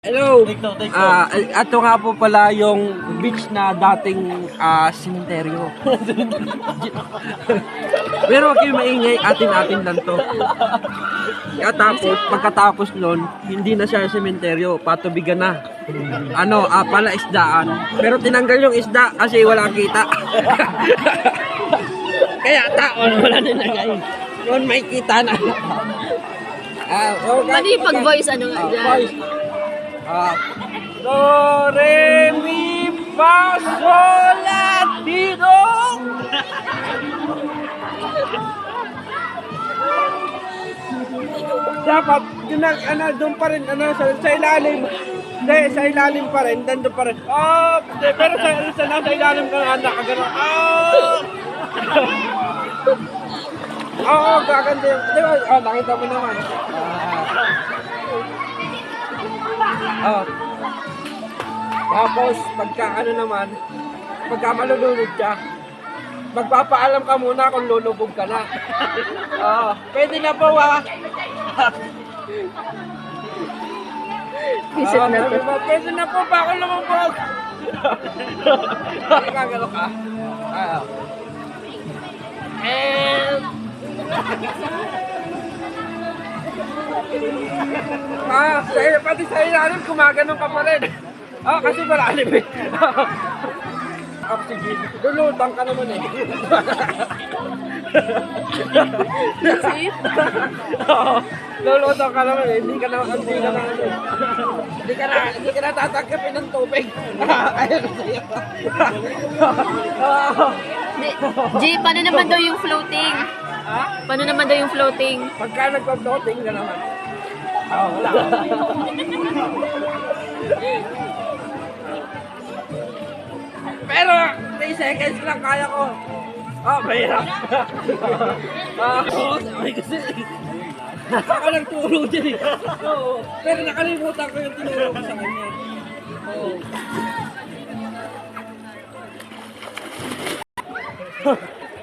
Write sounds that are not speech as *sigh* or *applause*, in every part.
Hello! TikTok, TikTok. Ah, ato nga po pala yung beach na dating ah, simenteryo. *laughs* Pero wag kayo maingay, atin-atin lang to. At tapos, pagkatapos nun, hindi na siya simenteryo, patubigan na. Ano, ah, pala isdaan. Pero tinanggal yung isda kasi walang kita. *laughs* Kaya taon, wala nilagay. Yun, may kita na. Ah, okay. Ano yung pag-voice ano nga Ah, dyan? voice. Ah. Do, re, mi, fa, sol, la, ti, do. Dapat, yun ang, ano, doon pa rin, ano, sa, sa ilalim. Hindi, sa ilalim pa rin, nandun pa rin. Oh, hindi, pero sa, sa, nasa ilalim ka nga, nakagano. Oh! *laughs* Oo, gaganda yung, di ba, oh, nakita mo naman. Ah. Oh. Tapos, pagka ano naman, pagka malulunod ka, magpapaalam ka muna kung lulubog ka na. Oo. *laughs* Pwede na po ah. Visit na to. Pwede na po ba ako lumubog? *laughs* Gagalo ka. Ah. Ah, sa, pati sa ilalim, kumaganon ka pa rin. Ah, kasi malalim eh. Oxygen. Lulutang ka naman eh. Visit? Oo. Lulutang ka naman eh. Hindi ka na, hindi ka na, ano hindi ka na, hindi ka na tatanggapin ng tubig. Ayun sa'yo. G, paano naman daw yung floating? Ha? Paano naman daw yung floating? Pagka nagpa-floating ka naman. Wala. Pero, 3 seconds lang kaya ko. Ah, mahirap. Ah, *laughs* oo, sabi kasi. Ako lang turo dyan eh. Oo. Pero nakalimutan ko yung tinuro ko sa kanya. Oo.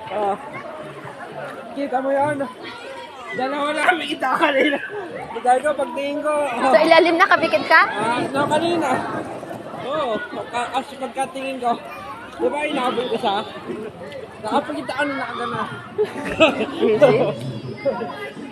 Ah. Kita mo yan. Dalawa lang may kita kanina. Dahil ko, pagtingin ko. ah, Sa ilalim na kabikit ka? Ah, no, kanina. Oo, pagka, as pagkatingin ko. Di ba inabol ko siya? Nakapagitaan na nakagana. *laughs* Visit? *laughs*